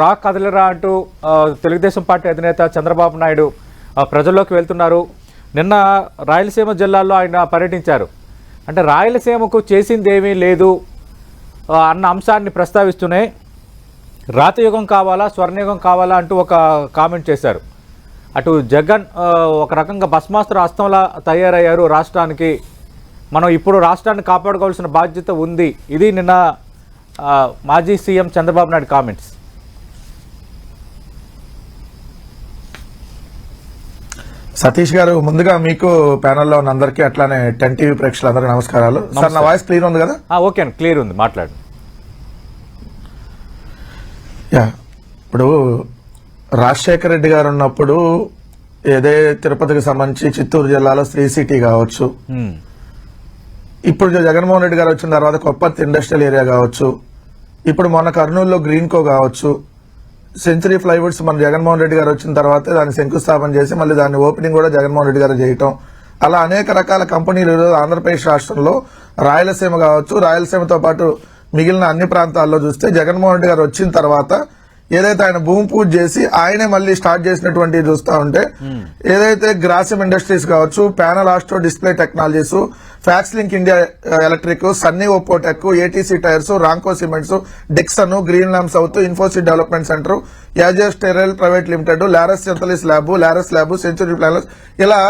రా కదలరా అంటూ తెలుగుదేశం పార్టీ అధినేత చంద్రబాబు నాయుడు ఆ, ప్రజల్లోకి వెళ్తున్నారు. నిన్న రాయలసీమ జిల్లాలో ఆయన పర్యటించారు. అంటే రాయలసీమకు చేసింది ఏమీ లేదు అన్న అంశాన్ని ప్రస్తావిస్తూనే రాతయుగం కావాలా స్వర్ణయుగం కావాలా అంటూ ఒక కామెంట్ చేశారు. అటు జగన్ ఒక రకంగా భస్మాస్త్ర హస్తంలా తయారయ్యారు రాష్ట్రానికి. మనం ఇప్పుడు రాష్ట్రాన్ని కాపాడుకోవాల్సిన బాధ్యత ఉంది. ఇది నిన్న మాజీ సీఎం చంద్రబాబు నాయుడు కామెంట్స్. సతీష్ గారు ముందుగా మీకు ప్యానెల్లో ఉన్న అందరికీ అట్లానే టెన్ టీవీ ప్రేక్షకులందరికీ నమస్కారాలు. సార్ నా వాయిస్ క్లియర్ ఉంది కదా? ఓకే అండి క్లియర్ ఉంది మాట్లాడు యా ఇప్పుడు రాజశేఖర రెడ్డి గారు ఉన్నప్పుడు ఏదే తిరుపతికి సంబంధించి చిత్తూరు జిల్లాలో శ్రీ సిటీ కావచ్చు. ఇప్పుడు జగన్మోహన్ రెడ్డి గారు వచ్చిన తర్వాత కొప్పర్తి ఇండస్ట్రియల్ ఏరియా కావచ్చు. ఇప్పుడు మొన్న కర్నూలులో గ్రీన్ కో కావచ్చు. సెంచరీ ఫ్లైవుడ్స్ మన జగన్మోహన్ రెడ్డి గారు వచ్చిన తర్వాత దాన్ని శంకుస్థాపన చేసి మళ్ళీ దాన్ని ఓపెనింగ్ కూడా జగన్మోహన్ రెడ్డి గారు చేయటం. అలా అనేక రకాల కంపెనీలు ఆంధ్రప్రదేశ్ రాష్ట్రంలో రాయలసీమ కావచ్చు. రాయలసీమతో పాటు మిగిలిన అన్ని ప్రాంతాల్లో చూస్తే జగన్మోహన్ రెడ్డి గారు వచ్చిన తర్వాత ఏదైతే ఆయన భూమి పూజ చేసి ఆయనే మళ్ళీ స్టార్ట్ చేసినటువంటి చూస్తా ఉంటే ఏదైతే గ్రాసిమ్ ఇండస్ట్రీస్ కావచ్చు panel astro display technologies fax link India electric Sunny Optotech ATC tyres Ramco cements Dixon green land south Infosys development centre యాజర్ sterile private limited Laurus Centralis lab Laurus lab century planners. ఇలా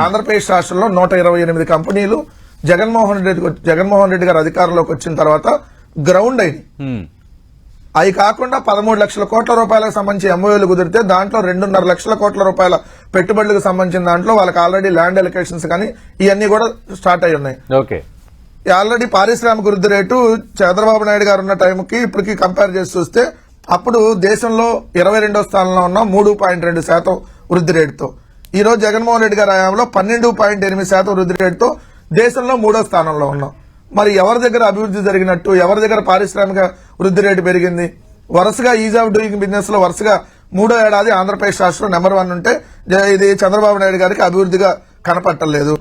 ఆంధ్రప్రదేశ్ రాష్ట్రంలో నూట ఇరవై ఎనిమిది కంపెనీలు జగన్మోహన్ రెడ్డి జగన్మోహన్ రెడ్డి గారు అధికారంలోకి వచ్చిన తర్వాత గ్రౌండ్ అయింది ఉమ్, అవి కాకుండా పదమూడు లక్షల కోట్ల రూపాయలకు సంబంధించి ఎంఓఏలు కుదిరితే దాంట్లో రెండున్నర లక్షల కోట్ల రూపాయల పెట్టుబడులకు సంబంధించిన దాంట్లో వాళ్ళకి ఆల్రెడీ ల్యాండ్ ఎలకేషన్స్ కానీ ఇవన్నీ కూడా స్టార్ట్ అయి ఉన్నాయి. ఓకే. ఆల్రెడీ పారిశ్రామిక వృద్ధి రేటు చంద్రబాబు నాయుడు గారు ఉన్న టైంకి ఇప్పటికి కంపేర్ చేసి చూస్తే అప్పుడు దేశంలో ఇరవై రెండో స్థానంలో ఉన్న మూడు పాయింట్ రెండు శాతం వృద్ధి రేటుతో ఈ రోజు జగన్మోహన్ రెడ్డి గారి హయాంలో పన్నెండు పాయింట్ ఎనిమిది శాతం వృద్ధి రేటుతో దేశంలో మూడో స్థానంలో ఉన్నాం. మరి ఎవరి దగ్గర అభివృద్ధి జరిగినట్టు ఎవరి దగ్గర పారిశ్రామిక వృద్ధి రేటు పెరిగింది? వరుసగా ఈజ్ ఆఫ్ డూయింగ్ బిజినెస్లో వరుసగా మూడో ఏడాది ఆంధ్రప్రదేశ్ రాష్ట్రం నెంబర్ వన్ ఉంటే ఇది చంద్రబాబు నాయుడు గారికి అభివృద్ధిగా కనపట్టలేదు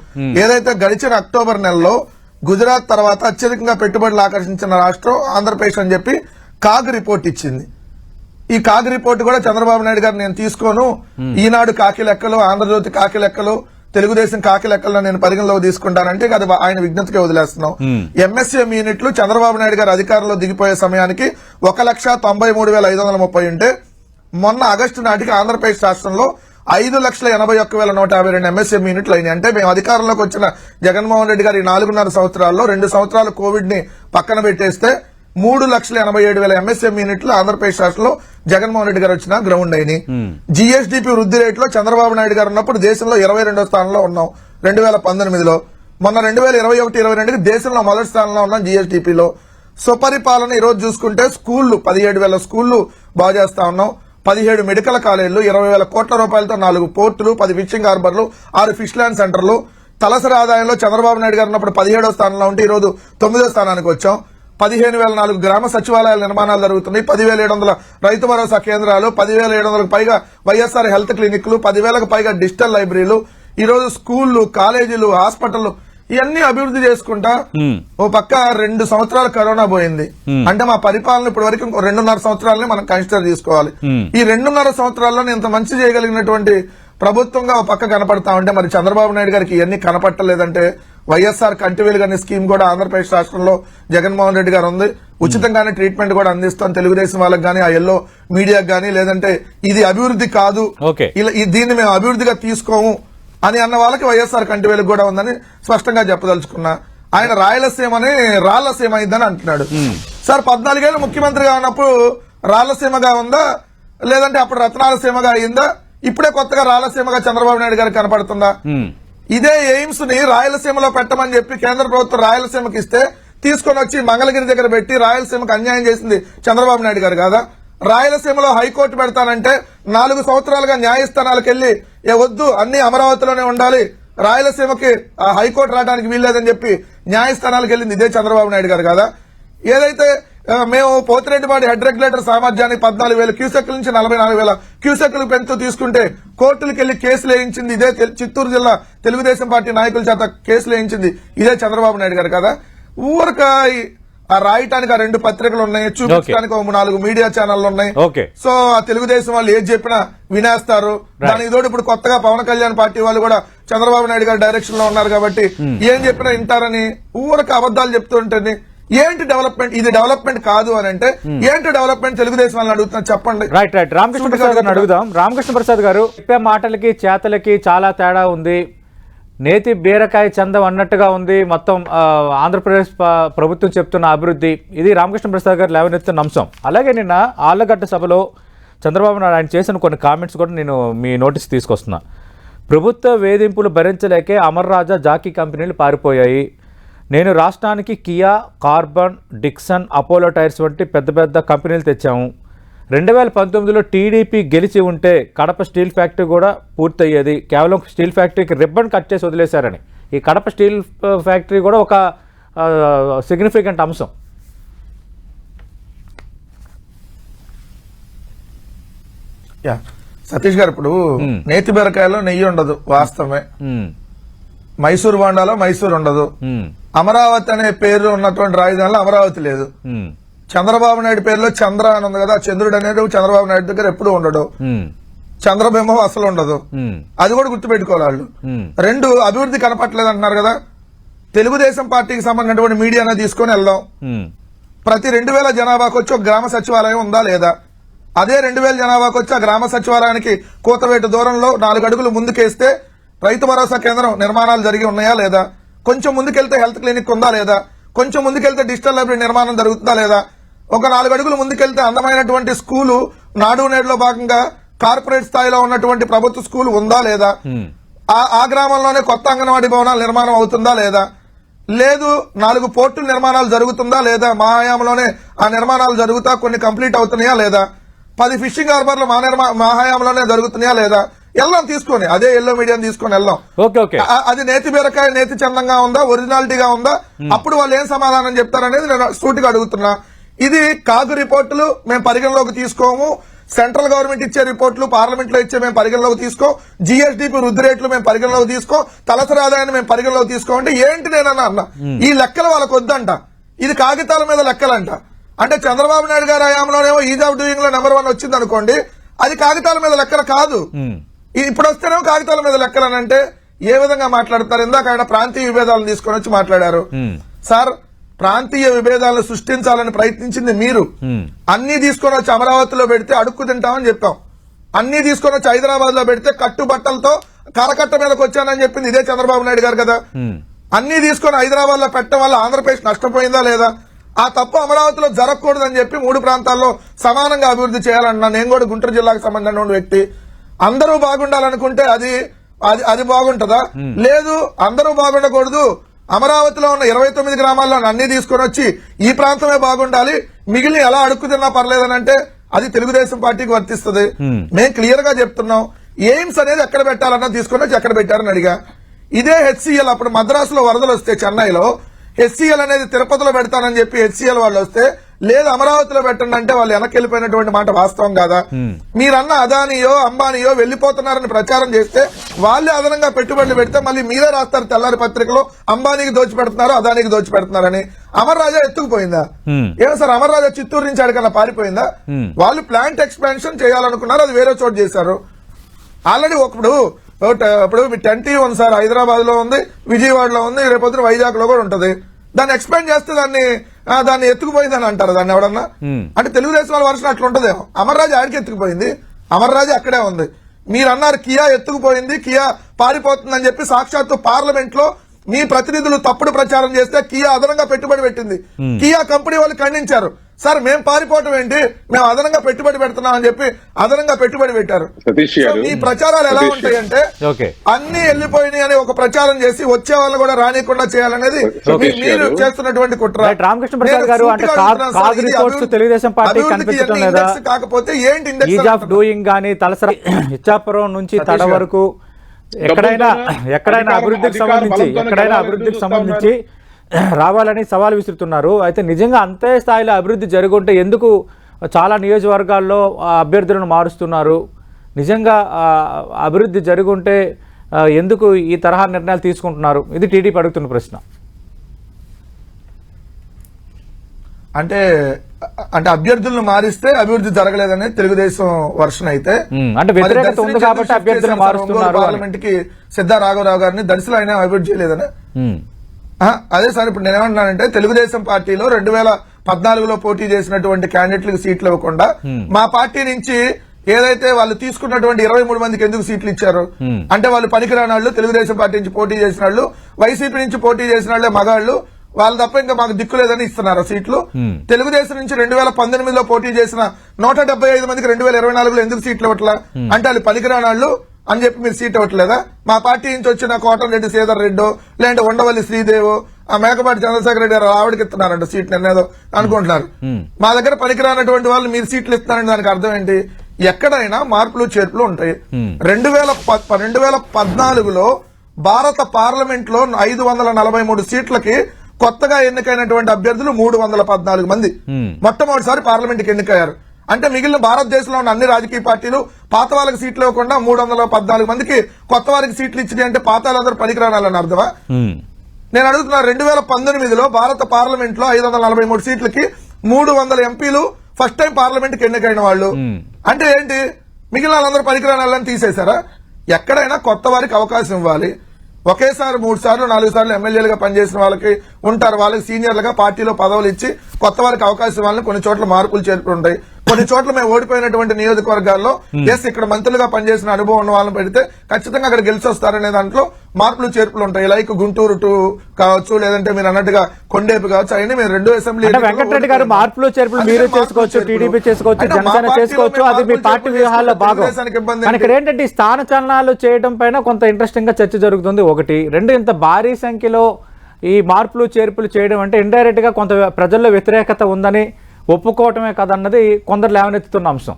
ఏదైతే గడిచిన అక్టోబర్ నెలలో గుజరాత్ తర్వాత అత్యధికంగా పెట్టుబడులు ఆకర్షించిన రాష్ట్రం ఆంధ్రప్రదేశ్ అని చెప్పి కాగ్ రిపోర్ట్ ఇచ్చింది. ఈ కాగ్ రిపోర్ట్ కూడా చంద్రబాబు నాయుడు గారు నేను తీసుకోను. ఈనాడు కాకి లెక్కలు ఆంధ్రజ్యోతి కాకి లెక్కలు తెలుగుదేశం కాకి లెక్కలను నేను పరిగణలోకి తీసుకుంటానంటే అది ఆయన విజ్ఞతకే వదిలేస్తున్నాం. ఎంఎస్ఎం యూనిట్లు చంద్రబాబు నాయుడు గారు అధికారంలో దిగిపోయే సమయానికి ఒక లక్ష తొంభై మూడు వేల ఐదు వందల ముప్పై ఉంటే మొన్న ఆగస్టు నాటికి ఆంధ్రప్రదేశ్ రాష్ట్రంలో ఐదు లక్షల ఎనభై ఒక్క వేల నూట యాభై రెండు ఎంఎస్ఎం యూనిట్లు అయినాయి. అంటే మేము అధికారంలోకి వచ్చిన జగన్మోహన్ రెడ్డి గారి ఈ నాలుగున్నర సంవత్సరాల్లో రెండు సంవత్సరాలు కోవిడ్ని పక్కన పెట్టేస్తే మూడు లక్షల ఎనభై ఏడు వేల ఎంఎస్ఎం యూనిట్లు ఆంధ్రప్రదేశ్ రాష్ట్రంలో జగన్మోహన్ రెడ్డి గారు వచ్చిన గ్రౌండ్ అయినాయి. జిఎస్డిపి వృద్ధి రేట్లో చంద్రబాబు నాయుడు గారు ఉన్నప్పుడు దేశంలో ఇరవై రెండో స్థానంలో ఉన్నాం. రెండు వేల పంతొమ్మిదిలో. మొన్న రెండు వేల ఇరవై ఒకటి ఇరవై రెండుకి దేశంలో మొదటి స్థానంలో ఉన్నాం జిఎస్డిపిలో స్వపరిపాలన ఈ రోజు చూసుకుంటే స్కూళ్ళు పదిహేడు వేల స్కూళ్ళు బాగు చేస్తా ఉన్నాం. పదిహేడు మెడికల్ కాలేజీలు ఇరవై వేల కోట్ల రూపాయలతో నాలుగు పోర్టులు పది ఫిషింగ్ హార్బర్లు ఆరు ఫిష్ ల్యాండ్ సెంటర్లు. తలసరి ఆదాయంలో చంద్రబాబు నాయుడు గారు ఉన్నప్పుడు పదిహేడో స్థానంలో ఉంటే ఈ రోజు తొమ్మిదో స్థానానికి వచ్చాం. పదిహేను వేల నాలుగు గ్రామ సచివాలయాల నిర్మాణాలు జరుగుతున్నాయి. పదివేల ఏడు వందల రైతు భరోసా కేంద్రాలు పదివేల ఏడు వందలకు పైగా వైఎస్ఆర్ హెల్త్ క్లినిక్లు పదివేలకు పైగా డిజిటల్ లైబ్రరీలు ఈ రోజు స్కూళ్ళు కాలేజీలు హాస్పిటల్ ఇవన్నీ అభివృద్ధి చేసుకుంటా ఓ పక్క రెండు సంవత్సరాలు కరోనా పోయింది. అంటే మా పరిపాలన ఇప్పటి వరకు రెండున్నర సంవత్సరాలని మనం కన్సిడర్ చేసుకోవాలి ఈ రెండున్నర సంవత్సరాల్లో ఇంత మంచి చేయగలిగినటువంటి ప్రభుత్వంగా ఒక పక్క కనపడతా ఉంటే మరి చంద్రబాబు నాయుడు గారికి ఇవన్నీ కనపట్టలేదంటే వైఎస్ఆర్ కంటివేలు అనే స్కీమ్ కూడా ఆంధ్రప్రదేశ్ రాష్ట్రంలో జగన్మోహన్ రెడ్డి గారు ఉంది. ఉచితంగానే ట్రీట్మెంట్ కూడా అందిస్తాం తెలుగుదేశం వాళ్ళకి గానీ ఆ ఎల్లో మీడియాకి గానీ లేదంటే ఇది అభివృద్ధి కాదు. ఇలా దీన్ని మేము అభివృద్ధిగా తీసుకోము అని అన్న వాళ్ళకి వైఎస్ఆర్ కంటివేలకు కూడా ఉందని స్పష్టంగా చెప్పదలుచుకున్నా. ఆయన రాయలసీమని రాళ్ళసీమ అయిందని అంటున్నాడు. సార్ పద్నాలుగేళ్ళు ముఖ్యమంత్రిగా ఉన్నప్పుడు రాళ్ళసీమగా ఉందా? లేదంటే అప్పుడు రత్నాలసీమగా అయిందా? ఇప్పుడే కొత్తగా రాయలసీమగా చంద్రబాబు నాయుడు గారికి కనపడుతుందా? ఇదే ఎయిమ్స్ని రాయలసీమలో పెట్టమని చెప్పి కేంద్ర ప్రభుత్వం రాయలసీమకి ఇస్తే తీసుకొని వచ్చి మంగళగిరి దగ్గర పెట్టి రాయలసీమకు అన్యాయం చేసింది చంద్రబాబు నాయుడు గారు కదా? రాయలసీమలో హైకోర్టు పెడతానంటే నాలుగు సంవత్సరాలుగా న్యాయస్థానాలకు వెళ్ళి ఏ వద్దు అన్ని అమరావతిలోనే ఉండాలి. రాయలసీమకి ఆ హైకోర్టు రావడానికి వీల్లేదని చెప్పి న్యాయస్థానాలకు వెళ్ళింది ఇదే చంద్రబాబు నాయుడు గారు కదా? ఏదైతే మేము పోతిరెడ్డిపాటి హెడ్ రెగ్యులేటర్ సామర్థ్యాన్ని పద్నాలుగు వేల క్యూసెక్ల నుంచి నలభై నాలుగు వేల క్యూసెక్లు పెంచుతూ తీసుకుంటే కోర్టులకు వెళ్ళి కేసులు వేయించింది ఇదే చిత్తూరు జిల్లా తెలుగుదేశం పార్టీ నాయకుల చేత కేసులు వేయించింది ఇదే చంద్రబాబు నాయుడు గారు కదా? ఊరక ఆ రాయటానికి ఆ రెండు పత్రికలు ఉన్నాయి. చూపించడానికి ఒక నాలుగు మీడియా ఛానళ్ళు ఉన్నాయి. సో ఆ తెలుగుదేశం వాళ్ళు ఏది చెప్పినా వినేస్తారు. దానికి తోడు ఇప్పుడు కొత్తగా పవన్ కళ్యాణ్ పార్టీ వాళ్ళు కూడా చంద్రబాబు నాయుడు గారి డైరెక్షన్లో ఉన్నారు కాబట్టి ఏం చెప్పినా వింటారని ఊరికి అబద్ధాలు చెప్తుంటుంది ఏంటి డెవలప్మెంట్? ఇది డెవలప్మెంట్ కాదు అని అంటే ఏంటి డెవలప్మెంట్? తెలుగుదేశం వాళ్ళని అడుగుతున్నా చెప్పండి. రైట్ రైట్ రామకృష్ణ ప్రసాద్ గారిని అడుగుదాం. రామకృష్ణ ప్రసాద్ గారు చెప్పే మాటలకి చేతలకి చాలా తేడా ఉంది. నేతి బీరకాయ చందం అన్నట్టుగా ఉంది. మొత్తం ఆంధ్రప్రదేశ్ ప్రభుత్వం చెప్తున్న అభివృద్ధి. ఇది రామకృష్ణ ప్రసాద్ గారు లేవనెత్తున్న అంశం. అలాగే నిన్న ఆళ్ళగడ్డ సభలో చంద్రబాబు నాయుడు ఆయన చేసిన కొన్ని కామెంట్స్ కూడా నేను మీ నోటీస్ తీసుకొస్తున్నా. ప్రభుత్వ వేధింపులు భరించలేకే అమర్ రాజా జాకీ కంపెనీలు పారిపోయాయి. నేను రాష్ట్రానికి Kia Karbonn Dixon Apollo tyres వంటి పెద్ద పెద్ద కంపెనీలు తెచ్చాము. రెండు వేల పంతొమ్మిదిలో టీడీపీ గెలిచి ఉంటే కడప స్టీల్ ఫ్యాక్టరీ కూడా పూర్తయ్యేది. కేవలం స్టీల్ ఫ్యాక్టరీకి రిబ్బన్ కట్ చేసి వదిలేశారని. ఈ కడప స్టీల్ ఫ్యాక్టరీ కూడా ఒక సిగ్నిఫికెంట్ అంశం. యా. సతీష్ గారు ఇప్పుడు నేతి బీరకాయలో నెయ్యి ఉండదు వాస్తవమే. మైసూర్ బాండాలో మైసూర్ ఉండదు. అమరావతి అనే పేరు ఉన్నటువంటి రాజధానిలో అమరావతి లేదు. చంద్రబాబు నాయుడు పేరులో చంద్ర అని ఉంది కదా చంద్రుడు అనేది చంద్రబాబు నాయుడు దగ్గర ఎప్పుడు ఉండడు. చంద్రబింబం అసలు ఉండదు. అది కూడా గుర్తుపెట్టుకోవాలి వాళ్ళు. రెండు అభివృద్ధి కనపట్లేదు అంటున్నారు కదా తెలుగుదేశం పార్టీకి సంబంధించినటువంటి మీడియాను తీసుకొని వెళ్దాం. ప్రతి రెండు వేల జనాభాకు వచ్చి ఒక గ్రామ సచివాలయం ఉందా లేదా? అదే రెండు వేల జనాభాకు వచ్చి ఆ గ్రామ సచివాలయానికి కూతవేటు దూరంలో నాలుగు అడుగులు ముందుకేస్తే రైతు భరోసా కేంద్రం నిర్మాణాలు జరిగి ఉన్నాయా లేదా? కొంచెం ముందుకెళ్తే హెల్త్ క్లినిక్ ఉందా లేదా? కొంచెం ముందుకెళ్తే డిజిటల్ లైబ్రరీ నిర్మాణం జరుగుతుందా లేదా? ఒక నాలుగు అడుగులు ముందుకెళ్తే అందమైనటువంటి స్కూలు నాడు నేడులో భాగంగా కార్పొరేట్ స్థాయిలో ఉన్నటువంటి ప్రభుత్వ స్కూల్ ఉందా లేదా? ఆ గ్రామంలోనే కొత్త అంగన్వాడీ భవనాల నిర్మాణం అవుతుందా లేదా? లేదు నాలుగు పోర్టుల నిర్మాణాలు జరుగుతుందా లేదా? మా హయాంలోనే ఆ నిర్మాణాలు జరుగుతా కొన్ని కంప్లీట్ అవుతున్నాయా లేదా? పది ఫిషింగ్ హార్బర్లు మా నిర్మా మా హయాంలోనే జరుగుతున్నాయా లేదా? వెళ్దాం తీసుకొని. అదే ఎల్లో మీడియం తీసుకొని వెళ్దాం. Okay okay. అది నేతి బీరకాయ నేతి చందంగా ఉందా ఒరిజినాలిటీగా ఉందా? అప్పుడు వాళ్ళు ఏం సమాధానం చెప్తారనేది నేను సూటిగా అడుగుతున్నా. ఇది కాగు రిపోర్టులు మేము పరిగణలోకి తీసుకోము. సెంట్రల్ గవర్నమెంట్ ఇచ్చే రిపోర్టులు పార్లమెంట్లో ఇచ్చే మేము పరిగణలోకి తీసుకో. జిఎస్డిపి వృద్ధి రేట్లు మేము పరిగణలోకి తీసుకో. తలసరి ఆదాయాన్ని మేము పరిగణలోకి తీసుకో అంటే ఏంటి నేనన్నా అన్న? ఈ లెక్కలు వాళ్ళకు వద్దంట. ఇది కాగితాల మీద లెక్కలంట. అంటే చంద్రబాబు నాయుడు గారి హయాంలోనేమో ఈజ్ ఆఫ్ డూయింగ్లో నెంబర్ వన్ వచ్చింది అనుకోండి అది కాగితాల మీద లెక్కలు కాదు. ఇప్పుడు వస్తేనేమో కాగితాల మీద లెక్కలని అంటే ఏ విధంగా మాట్లాడతారు? ఇందాక ఆయన ప్రాంతీయ విభేదాలను తీసుకొని వచ్చి మాట్లాడారు. సార్ ప్రాంతీయ విభేదాలను సృష్టించాలని ప్రయత్నించింది మీరు. అన్ని తీసుకొని వచ్చి అమరావతిలో పెడితే అడుక్కు తింటామని చెప్పాం. అన్ని తీసుకొని వచ్చి హైదరాబాద్లో పెడితే కట్టుబట్టలతో కరకట్ట మీదకి వచ్చానని చెప్పింది ఇదే చంద్రబాబు నాయుడు గారు కదా. అన్ని తీసుకొని హైదరాబాద్లో పెట్టడం వల్ల ఆంధ్రప్రదేశ్ నష్టపోయిందా లేదా? ఆ తప్పు అమరావతిలో జరగకూడదని చెప్పి మూడు ప్రాంతాల్లో సమానంగా అభివృద్ధి చేయాలన్నా నేను కూడా గుంటూరు జిల్లాకు సంబంధించిన వ్యక్తి. అందరూ బాగుండాలనుకుంటే అది అది అది బాగుంటదా? లేదు అందరూ బాగుండకూడదు. అమరావతిలో ఉన్న ఇరవై తొమ్మిది గ్రామాల్లో అన్ని తీసుకొని వచ్చి ఈ ప్రాంతమే బాగుండాలి. మిగిలిన ఎలా అడుక్కు తిన్నా పర్లేదని అంటే అది తెలుగుదేశం పార్టీకి వర్తిస్తుంది. మేము క్లియర్గా చెప్తున్నాం. ఎయిమ్స్ అనేది ఎక్కడ పెట్టాలన్నా తీసుకొని వచ్చి ఎక్కడ పెట్టారని అడిగా. ఇదే హెచ్సిఎల్ అప్పుడు మద్రాసులో వరదలు వస్తే చెన్నైలో హెచ్సిఎల్ అనేది తిరుపతిలో పెడతానని చెప్పి హెచ్సిఎల్ వాళ్ళు వస్తే లేదు అమరావతిలో పెట్టండి అంటే వాళ్ళు వెనక్కి వెళ్ళిపోయినటువంటి మాట వాస్తవం కాదా? మీరన్న అదానియో అంబానియో వెళ్ళిపోతున్నారని ప్రచారం చేస్తే వాళ్ళే అదనంగా పెట్టుబడులు పెడితే మళ్ళీ మీరే రాస్తారు తెల్లారి పత్రికలో అంబానీకి దోచి పెడుతున్నారు అదానికి దోచి పెడుతున్నారని అమర్ రాజా ఎత్తుకుపోయిందా. ఏమో సార్ అమర్ రాజా చిత్తూరు నుంచి అడిగన్నా పారిపోయిందా. వాళ్ళు ప్లాంట్ ఎక్స్పాన్షన్ చేయాలనుకున్నారు అది వేరే చోటు చేశారు. ఆల్రెడీ ఒకప్పుడు ఇప్పుడు మీ టెన్ టీ ఉంది సార్ హైదరాబాద్లో ఉంది విజయవాడలో ఉంది రేపొద్దున వైజాగ్లో కూడా ఉంటది. దాన్ని ఎక్స్పాండ్ చేస్తే దాన్ని దాన్ని ఎత్తుకుపోయిందని అంటారు దాన్ని ఎవడన్నా. అంటే తెలుగుదేశం వాళ్ళ వర్షం అట్లా ఉంటదేమో. అమర్ రాజు ఆడికి ఎత్తుకుపోయింది. అమర్ రాజు అక్కడే ఉంది. మీరు అన్నారు కియా ఎత్తుకుపోయింది కియా పారిపోతుందని చెప్పి సాక్షాత్తు పార్లమెంట్లో మీ ప్రతినిధులు తప్పుడు ప్రచారం చేస్తే కియా అదనంగా పెట్టుబడి పెట్టింది. కియా కంపెనీ వాళ్ళు ఖండించారు. సార్ మేము పారిపోవటం ఏంటి మేము అదనంగా పెట్టుబడి పెడుతున్నాం అని చెప్పి అదనంగా పెట్టుబడి పెట్టారు సతీష్ సో గారు ఈ ప్రచారాలు ఎలా ఉంటాయంటే ఓకే అన్ని వెళ్ళిపోయినాయి అని ఒక ప్రచారం చేసి వచ్చే వాళ్ళు కూడా రానికుండా చేయాలనేది సతీష్ మీ- మీరు గారు. చేస్తున్నటువంటి కుట్ర తెలుగుదేశం అభివృద్ధికి కనిపించడం లేదా? కాకపోతే ఏంటి ఈజ్ ఆఫ్? డూయింగ్ కానీ తలసరి ఇచ్చాపురం నుంచి తడ. వరకు ఎక్కడైనా ఎక్కడైనా అభివృద్ధికి సంబంధించి ఎక్కడైనా అభివృద్ధికి సంబంధించి రావాలని సవాల్ విసురుతున్నారు. అయితే నిజంగా అంతే స్థాయిలో అభివృద్ధి జరుగుంటే ఎందుకు చాలా నియోజకవర్గాల్లో ఆ అభ్యర్థులను మారుస్తున్నారు? నిజంగా అభివృద్ధి జరుగుంటే ఎందుకు ఈ తరహా నిర్ణయాలు తీసుకుంటున్నారు? ఇది టీడీపీ అడుగుతున్న ప్రశ్న. అంటే అంటే అభ్యర్థులను మారిస్తే అభివృద్ధి జరగలేదని తెలుగుదేశం వర్షన్ అయితే అంటే వ్యతిరేకత ఉంది కాబట్టి అభ్యర్థులను మారుస్తున్నారు. పార్లమెంట్కి సిద్ధా రాఘవరావు గారిని దర్శిలో ఆయన అభివృద్ధి చేయలేదని? అదే సార్ ఇప్పుడు నేనేమంటున్నానంటే తెలుగుదేశం పార్టీలో రెండు వేల పద్నాలుగులో పోటీ చేసినటువంటి క్యాండిడేట్లకు సీట్లు ఇవ్వకుండా మా పార్టీ నుంచి ఏదైతే వాళ్ళు తీసుకున్నటువంటి ఇరవై మూడు మందికి ఎందుకు సీట్లు ఇచ్చారు. అంటే వాళ్ళు పనికిరాని వాళ్ళు తెలుగుదేశం పార్టీ నుంచి పోటీ చేసిన వాళ్ళు వైసీపీ నుంచి పోటీ చేసిన వాళ్ళే మగాళ్ళు వాళ్ళు తప్ప ఇంకా మాకు దిక్కు లేదని ఇస్తున్నారు సీట్లు. తెలుగుదేశం నుంచి రెండు వేల పంతొమ్మిదిలో పోటీ చేసిన నూట డెబ్బై ఐదు మందికి రెండు వేల ఇరవై నాలుగులో ఎందుకు సీట్లు ఇవ్వట్లా? అంటే వాళ్ళు పనికిరాని వాళ్ళు అని చెప్పి మీరు సీట్ ఇవ్వట్లేదా? మా పార్టీ నుంచి వచ్చిన కోటంరెడ్డి శ్రీధర్ రెడ్డో లేదంటే ఉండవల్లి శ్రీదేవో ఆ మేకపాటి చంద్రశేఖర రెడ్డి గారు ఆవిడకి ఇస్తున్నారంట సీట్ నిర్ణయం అనుకుంటున్నారు. మా దగ్గర పనికిరానటువంటి వాళ్ళు మీరు సీట్లు ఇస్తున్నారని దానికి అర్థం ఏంటి? ఎక్కడైనా మార్పులు చేర్పులు ఉంటాయి. రెండు వేల రెండు వేల పద్నాలుగులో భారత పార్లమెంట్లో ఐదు వందల నలభై మూడు సీట్లకి కొత్తగా ఎన్నికైనటువంటి అభ్యర్థులు మూడు వందల పద్నాలుగు మంది. మొట్టమొదటిసారి పార్లమెంట్కి ఎన్నికయ్యారు. అంటే మిగిలిన భారతదేశంలో ఉన్న అన్ని రాజకీయ పార్టీలు పాత వాళ్ళకి సీట్లు ఇవ్వకుండా మూడు వందల పద్నాలుగు మందికి కొత్త వారికి సీట్లు ఇచ్చినాయి అంటే పాత వాళ్ళందరూ పనికిరానాలని అర్థమా? నేను అడుగుతున్నా రెండు వేల పంతొమ్మిదిలో భారత పార్లమెంట్లో ఐదు వందల నలభై మూడు సీట్లకి మూడు వందల ఎంపీలు ఫస్ట్ టైం పార్లమెంట్కి ఎన్నికైన వాళ్ళు. అంటే ఏంటి? మిగిలిన వాళ్ళందరూ పనికిరాని వాళ్ళని తీసేశారా? ఎక్కడైనా కొత్త వారికి అవకాశం ఇవ్వాలి. ఒకేసారి మూడు సార్లు నాలుగు సార్లు ఎమ్మెల్యేలుగా పనిచేసిన వాళ్ళకి ఉంటారు. వాళ్ళకి సీనియర్లుగా పార్టీలో పదవులు ఇచ్చి కొత్త వారికి అవకాశం ఇవ్వాలని కొన్ని చోట్ల మార్పులు చేర్పులు ఉంటాయి కొన్ని చోట్ల మేము ఓడిపోయినటువంటి నియోజకవర్గాల్లో ఎస్ ఇక్కడ మంత్రులుగా పనిచేసిన అనుభవం ఉన్న వాళ్ళని పెడితే ఖచ్చితంగా అక్కడ గెలిచి వస్తారనే దాంట్లో మార్పులు చేర్పులు ఉంటాయి లైక్ గుంటూరు టు కావచ్చు లేదంటే మీరు అన్నట్టుగా కొండేపు కావచ్చు అవన్నీ మేము రెండు అసెంబ్లీ వెంకటరెడ్డి గారు. మార్పులు చేర్పులు మీరు చేసుకోవచ్చు. టీడీపీ చేసుకోవచ్చు జనసేన చేసుకోవచ్చు అది మీ పార్టీ వ్యూహాల్లో భాగం ఇక్కడ ఏంటి? ఏంటంటే స్థాన చలనాలు చేయడం పైన కొంత ఇంట్రెస్టింగ్గా చర్చ జరుగుతుంది ఒకటి రెండు ఇంత భారీ సంఖ్యలో ఈ మార్పులు చేర్పులు చేయడం అంటే ఇండైరెక్ట్గా కొంత ప్రజల్లో వ్యతిరేకత ఉందని ఒప్పుకోవటమే కదన్నది కొందరు లేవనెత్తుతున్న అంశం.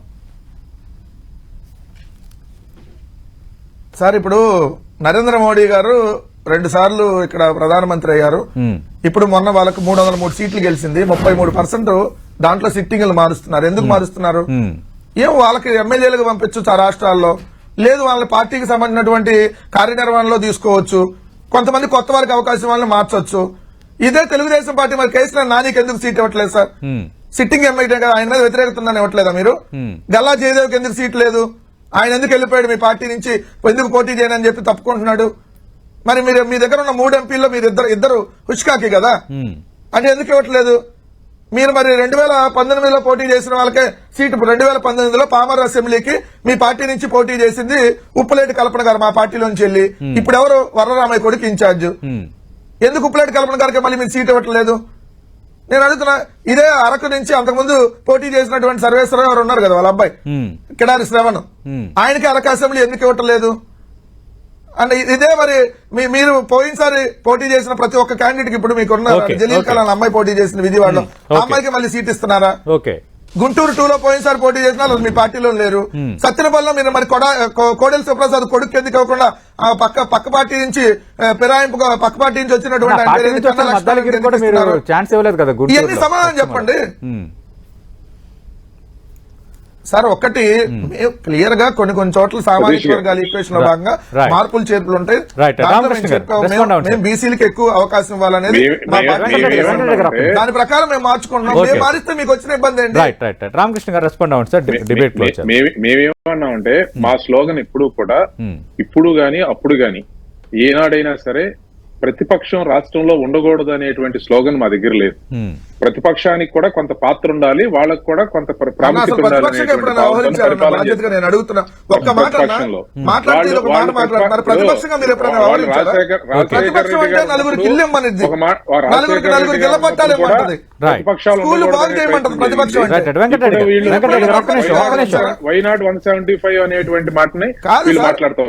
సార్ ఇప్పుడు నరేంద్ర మోడీ గారు రెండు సార్లు ఇక్కడ ప్రధానమంత్రి అయ్యారు. ఇప్పుడు మొన్న వాళ్ళకు మూడు వందల మూడు సీట్లు గెలిచింది ముప్పై మూడు పర్సెంట్ దాంట్లో సిట్టింగ్లు మారుస్తున్నారు. ఎందుకు మారుస్తున్నారు? ఏం వాళ్ళకి ఎమ్మెల్యేలుగా పంపించవచ్చు ఆ రాష్ట్రాల్లో? లేదు వాళ్ళ పార్టీకి సంబంధించినటువంటి కార్యనిర్వహణలో తీసుకోవచ్చు. కొంతమంది కొత్త వారికి అవకాశం వాళ్ళని మార్చొచ్చు. ఇదే తెలుగుదేశం పార్టీ మరి కేసీఆర్ నానికి ఎందుకు సీట్ ఇవ్వట్లేదు సార్? సిట్టింగ్ ఎమ్మెల్యే కదా ఆయన మీద వ్యతిరేకత ఉందని ఇవ్వట్లేదా మీరు. గల్లా జయదేవ్కి ఎందుకు సీట్ లేదు? ఆయన ఎందుకు వెళ్ళిపోయాడు మీ పార్టీ నుంచి? ఎందుకు పోటీ చేయనని చెప్పి తప్పుకుంటున్నాడు? మరి మీరు మీ దగ్గర ఉన్న మూడు ఎంపీల్లో మీరు ఇద్దరు ఇద్దరు హుష్కాకి కదా? అంటే ఎందుకు ఇవ్వట్లేదు? మీరు మరి రెండు వేల పంతొమ్మిదిలో పోటీ చేసిన వాళ్ళకే సీటు రెండు వేల పంతొమ్మిదిలో పామర్ అసెంబ్లీకి మీ పార్టీ నుంచి పోటీ చేసింది ఉప్పులేటి కల్పన గారు మా పార్టీలోంచి వెళ్ళి. ఇప్పుడు ఎవరు వరరామయ్య కొడుకు ఇన్ఛార్జ్? ఎందుకు ఉప్పులేటి కల్పన గారికి మళ్ళీ మీరు సీట్ ఇవ్వట్లేదు? నేను అడుగుతున్నా ఇదే అరకు నుంచి అంతకుముందు పోటీ చేసినటువంటి సర్వేశ్వరరావు గారు ఉన్నారు కదా వాళ్ళ అబ్బాయి. కిడారి శ్రవణ్. ఆయనకి అరకు అసెంబ్లీ ఎందుకు ఇవ్వట్లేదు? అంటే ఇదే మరి మీరు పోయినసారి పోటీ చేసిన ప్రతి ఒక్క క్యాండిడేట్ ఇప్పుడు మీకు ఉన్న Okay, జలీల్. కలాన్ అమ్మాయి పోటీ చేసిన విజయవాడలో. అమ్మాయికి మళ్ళీ సీట్ ఇస్తున్నారా? ఓకే. గుంటూరు టూ లో పోయినసారి పోటీ చేసిన వాళ్ళు మీ పార్టీలో లేరు. సత్యనపల్లిలో మీరు మరి కొడా కోడెల శివప్రసాద్ కొడుకు ఎందుకు ఇవ్వకుండా ఆ పక్క పక్క పార్టీ నుంచి ఆ, ఫిరాయింపు పక్క పార్టీ నుంచి వచ్చినటువంటి ఆయన పార్టీ పేరు నుంచి ఏంటి? వచ్చిన కన్నా మద్దాలగిరి లక్ష్మణ్ కూడా ఎందుకు మీరు ఇస్తున్నారు? ఛాన్స్ ఇవ్వలేదు కదా ఇవన్నీ గుంటూరులో సమాధానం చెప్పండి ఉమ్, సార్ ఒక్కటి క్లియర్గా కొన్ని కొన్ని చోట్ల సామాజిక. వర్గాల ఈక్వేషన్లో భాగంగా. మార్పులు చేర్పులు ఉంటాయి మేము బీసీలకి ఎక్కువ అవకాశం ఇవ్వాలనేది. దాని ప్రకారం మేము మార్చుకుంటున్నాం. మేము మారిస్తే మీకు వచ్చిన ఇబ్బంది ఏంటి? రైట్ రైట్ రైట్ రామకృష్ణ గారు రెస్పాండ్ అవ్వండి సార్ డిబేట్ మేమేమన్నామంటే మా స్లోగన్ ఎప్పుడు కూడా ఉమ్, ఇప్పుడు గాని అప్పుడు గాని ఏనాడైనా సరే ప్రతిపక్షం రాష్ట్రంలో ఉండకూడదు అనేటువంటి స్లోగన్ మా దగ్గర లేదు. ప్రతిపక్షానికి కూడా కొంత పాత్ర ఉండాలి వాళ్ళకు కూడా కొంత ప్రాముఖ్యత వైనాట్ వన్ సెవెంటీ ఫైవ్ అనేటువంటి మాటని వీళ్ళు మాట్లాడుతూ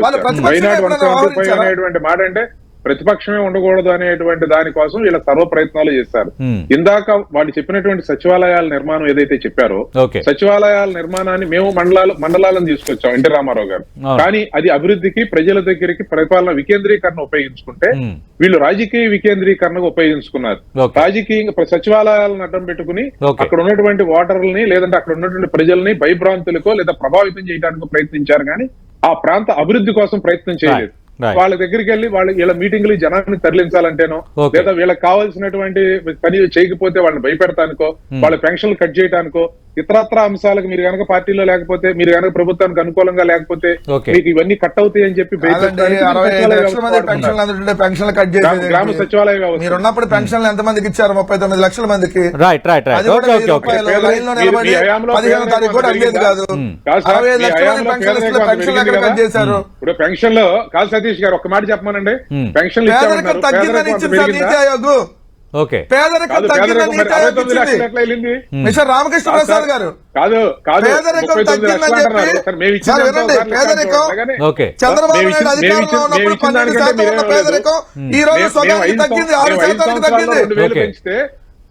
వైనాట్ వన్ సెవెంటీ ఫైవ్? అనేటువంటి మాట అంటే ప్రతిపక్షమే ఉండకూడదు అనేటువంటి దానికోసం వీళ్ళ సర్వ ప్రయత్నాలు చేస్తారు Hmm. ఇందాక వాళ్ళు చెప్పినటువంటి సచివాలయాల నిర్మాణం ఏదైతే చెప్పారో. సచివాలయాల నిర్మాణాన్ని మేము మండలాలు మండలాలను తీసుకొచ్చాం ఎన్టీ రామారావు గారు. కానీ అది అభివృద్ధికి ప్రజల దగ్గరికి పరిపాలన వికేంద్రీకరణ ఉపయోగించుకుంటే. వీళ్ళు రాజకీయ వికేంద్రీకరణకు ఉపయోగించుకున్నారు ప్ర- సచివాలయాలను అడ్డం పెట్టుకుని. అక్కడ ఉన్నటువంటి ఓటర్లని లేదంటే అక్కడ ఉన్నటువంటి ప్రజల్ని భయభ్రాంతులకో లేదా ప్రభావితం చేయడానికి ప్రయత్నించారు కానీ ఆ ప్రాంత అభివృద్ధి కోసం ప్రయత్నం చేయలేదు. వాళ్ళ దగ్గరికి వెళ్ళి వాళ్ళ వీళ్ళ మీటింగ్లు జనాన్ని తరలించాలంటేనో. లేదా వీళ్ళకి కావాల్సినటువంటి పని చేయకపోతే వాళ్ళని భయపెడతానికో వాళ్ళ పెన్షన్లు కట్ చేయడానికో ఇతరత్ర అంశాలకు మీరు కనుక పార్టీలో లేకపోతే మీరు కనుక ప్రభుత్వానికి అనుకూలంగా లేకపోతే. మీకు ఇవన్నీ కట్ అవుతాయి అని చెప్పి పెన్షన్లు కట్ గ్రామ- చేసేది గ్రామ సచివాలయ వ్యవస్థ. మీరు ఉన్నప్పుడు పెన్షన్లు ఎంత మందికి ఇచ్చారు? ముప్పై తొమ్మిది లక్షల మందికి? రైట్ రైట్ పదిహేను తారీఖు కూడా కాదు. కదా? చేశారు? ఇప్పుడు పెన్షన్లో కాదు సతీష్ గారు ఒక మాట చెప్పమనండి. తగ్గిందని ఇచ్చింది ఓకే. పేదరికం తగ్గిందని మిస్టర్ రామకృష్ణ ప్రసాద్ గారు. కాదు కాదు పేదరికం తగ్గిందని. చెప్పి- పేదరికం- చంద్రబాబు నాయుడు అధికారంలో ఉన్నప్పుడు పన్నెండు శాతం మీరేం పేదరికం. ఈ రోజు సగానికి తగ్గింది ఆరు శాతానికి తగ్గింది.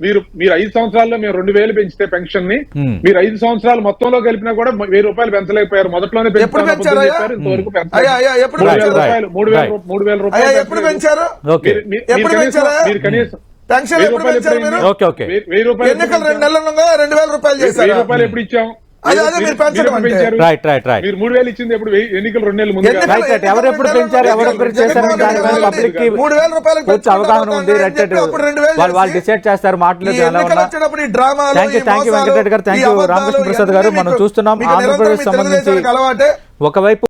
మీరు మీరు ఐదు సంవత్సరాల్లో మేము రెండు వేలు పెంచితే పెన్షన్ని. మీరు ఐదు సంవత్సరాలు మొత్తంలో కలిపినా కూడా వెయ్యి రూపాయలు పెంచలేకపోయారు. మొదట్లోనే పెంచారు ఇంతవరకు మూడు? వేల రూపాయలు మూడు వేల రూపాయలు? మీరు కనీసం పెన్షన్ ఎప్పుడు పెంచారు మీరు? ఎన్నికలు రెండు? నెలలు రెండు వేల రూపాయలు చేశారు? రూపాయలు ఎప్పుడు ఇచ్చాం? అదే, అదే మీరు పెంచడం ఎప్పుడు అంటే. పెంచారు? రైట్ రైట్ రైట్ మీరు మూడు వేలు ఇచ్చింది ఎప్పుడు? వెయ్యి- ఎన్నికలు రెండు నెలలు ముందు ఎన్నికలు- రైట్ రైట్ ఎవరు ఎప్పుడు పెంచారు? ఎవరు ఎప్పుడు చేశారు? దానిపైన పబ్లిక్కి మూడు వేల రూపాయలకు పూర్తి అవగాహన ఉంది రైట్ రైట్ వాళ్ళు డిసైడ్ చేస్తారు మాట్లాడలేదు ఈ ఎలా ఎన్నికలు ఉన్నా వచ్చేటప్పుడు ఈ డ్రామాలు, థ్యాంక్ యూ ఈ థ్యాంక్ యూ మోసాలు, వెంకటరెడ్డి గారు. థ్యాంక్ యూ రామకృష్ణ ప్రసాద్ గారు. మనం చూస్తున్నాం ఆంధ్రప్రదేశ్ సంబంధించి ఒకవైపు